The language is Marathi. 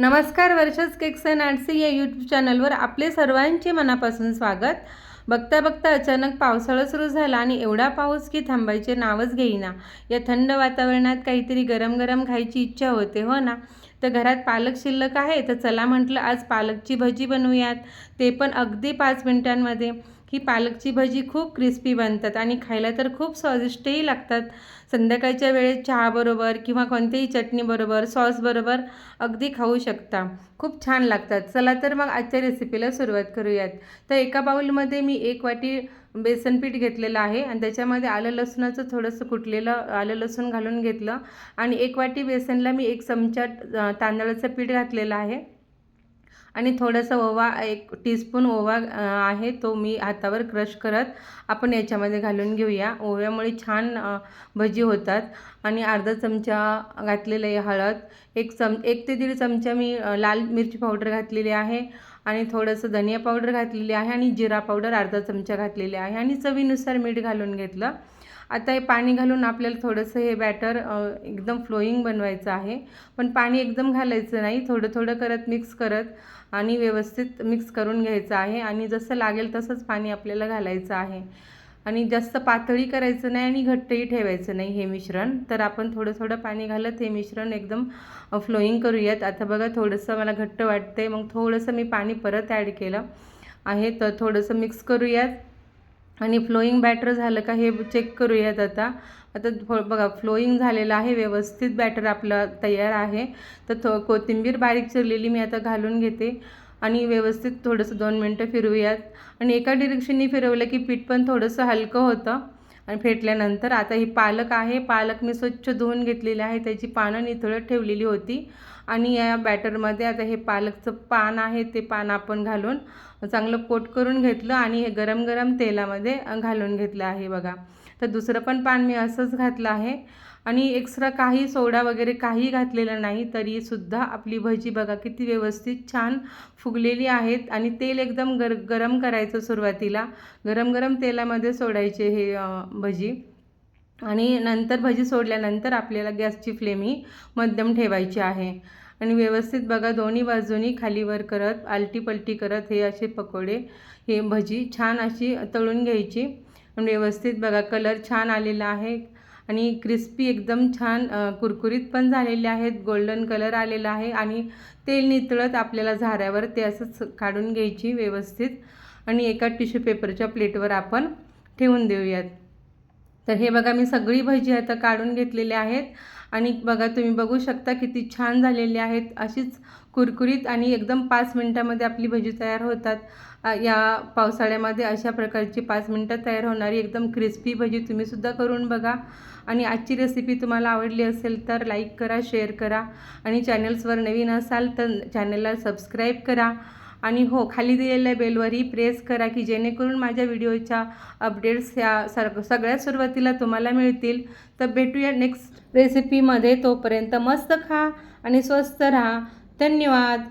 नमस्कार वर्षाच केक्स अँड आर्टसी या यूट्यूब चॅनलवर आपले सर्वांचे मनापासून स्वागत. बघता बघता अचानक पावसाळा सुरू झाला आणि एवढा पाऊस की थांबायचे नावच घेईना. या थंड वातावरणात काहीतरी गरम गरम खायची इच्छा होते हो ना? तर घरात पालक शिल्लक आहे तर चला म्हटलं आज पालकची भजी बनवूयात. ते पण अगदी पाच मिनिटांमध्ये. ही पालकची भजी खूप क्रिस्पी बनतात आणि खायला तर खूप स्वादिष्टही लागतात. संध्याकाळच्या वेळेत चहाबरोबर किंवा कोणत्याही चटणीबरोबर सॉसबरोबर अगदी खाऊ शकता. खूप छान लागतात. चला तर मग आजच्या रेसिपीला सुरुवात करूयात. तर एका बाऊलमध्ये मी एक वाटी बेसन पीठ घेतलेलं आहे आणि त्याच्यामध्ये आलं लसणाचं थोडंसं कुटलेलं आलं लसूण घालून घेतलं आणि एक वाटी बेसनला मी एक चमचा तांदळाचं पीठ घातलेलं आहे. आणि थोडासा ओवा एक टीस्पून ओवा आहे तो मी हातावर क्रश करत आपण याच्यामध्ये घालून घेऊया. ओव्यामुळे छान भजी होतात. आणि अर्धा चमचा घातलेलं आहे हळद. एक चम एक ते दीड चमचा मी लाल मिरची पावडर घातलेली आहे. आणि थोडंसं धनिया पावडर घातलेली आहे. आणि जिरा पावडर अर्धा चमचा घातलेली आहे. आणि चवीनुसार मीठ घालून घेतलं. आता हे पाणी घालून आपल्याला थोडंसं हे बॅटर एकदम फ्लोईंग बनवायचं आहे. पण पाणी एकदम घालायचं नाही. थोडं थोडं करत मिक्स करत आणि व्यवस्थित मिक्स करून घ्यायचं आहे. आणि जसं लागेल तसंच पाणी आपल्याला घालायचं आहे. आणि जास्त पातळी करायचं नाही आणि घट्टही ठेवायचं नाही हे मिश्रण. तर आपण थोडं थोडं पाणी घालत हे मिश्रण एकदम फ्लोईंग करूयात. आता बघा थोडंसं मला घट्ट वाटतंय. मग थोडंसं मी पाणी परत ॲड केलं आहे. तर थोडंसं मिक्स करूयात. आणि फ्लोईंग बॅटर झालं का हे चेक करूयात आता. आता थो बघा फ्लोईंग झालेलं आहे व्यवस्थित बॅटर आपलं तयार आहे. तर थो कोथिंबीर बारीक चिरलेली मी आता घालून घेते. आणि व्यवस्थित थोडंसं दोन मिनटं फिरवूयात. आणि एका डिरेक्शननी फिरवलं की पीठ पण थोडंसं हलकं होतं. आणि फेटल्यानंतर आता ही पालक आहे. पालक मी स्वच्छ धुवून घेतलेली आहे. त्याची पानं निथळत ठेवलेली होती. आणि या बॅटरमध्ये आता हे पालकचं पान आहे. ते पान आपण घालून चांगलं कोट करून घेतलं आणि हे गरम गरम तेलामध्ये घालून घेतलं आहे बघा. तर दुसरं पण पान मी असंच घातलं आहे. आणि एक्स्ट्रा काही सोडा वगैरे काही घातलेलं नाही तरीसुद्धा आपली भजी बघा किती व्यवस्थित छान फुगलेली आहेत. आणि तेल एकदम गर गरम करायचं सुरुवातीला. गरम गरम तेलामध्ये सोडायचे हे भजी. आणि नंतर भजी सोडल्यानंतर आपल्याला गॅसची फ्लेम ही मध्यम ठेवायची आहे. आणि व्यवस्थित बघा दोन्ही बाजूनी खालीवर करत आलटी पलटी करत हे असे पकोडे हे भजी छान अशी तळून घ्यायची. म्हणजे व्यवस्थित बघा कलर छान आलेला आहे. आणि क्रिस्पी एकदम छान कुरकुरीत पण झालेले आहेत. गोल्डन कलर आलेला आहे. आणि तेल नितळत आपल्याला झाऱ्यावर ते असंच काढून घ्यायची व्यवस्थित. आणि एका टिश्यू पेपरच्या प्लेटवर आपण ठेवून देऊयात. तर हे बघा मी सगळी भजी आता काढून घेतलेली आहेत. आणि बघा तुम्ही बघू शकता किती छान झालेली आहेत. अशीच कुरकुरीत आणि एकदम पाच मिनटामध्ये आपली भजी तयार होतात. या पावसाळ्यामध्ये अशा प्रकारची पाच मिनटात तयार होणारी एकदम क्रिस्पी भजी तुम्हीसुद्धा करून बघा. आणि आजची रेसिपी तुम्हाला आवडली असेल तर लाईक करा शेअर करा. आणि चॅनल्सवर नवीन असाल तर चॅनलला सबस्क्राईब करा. आणि हो खाली दिलेल्या बेलवरही प्रेस करा की जेणेकरून माझ्या व्हिडिओच्या अपडेट्स ह्या सर सगळ्यात सुरुवातीला तुम्हाला मिळतील. तर भेटूया नेक्स्ट रेसिपीमध्ये तोपर्यंत मस्त खा आणि स्वस्त राहा. धन्यवाद.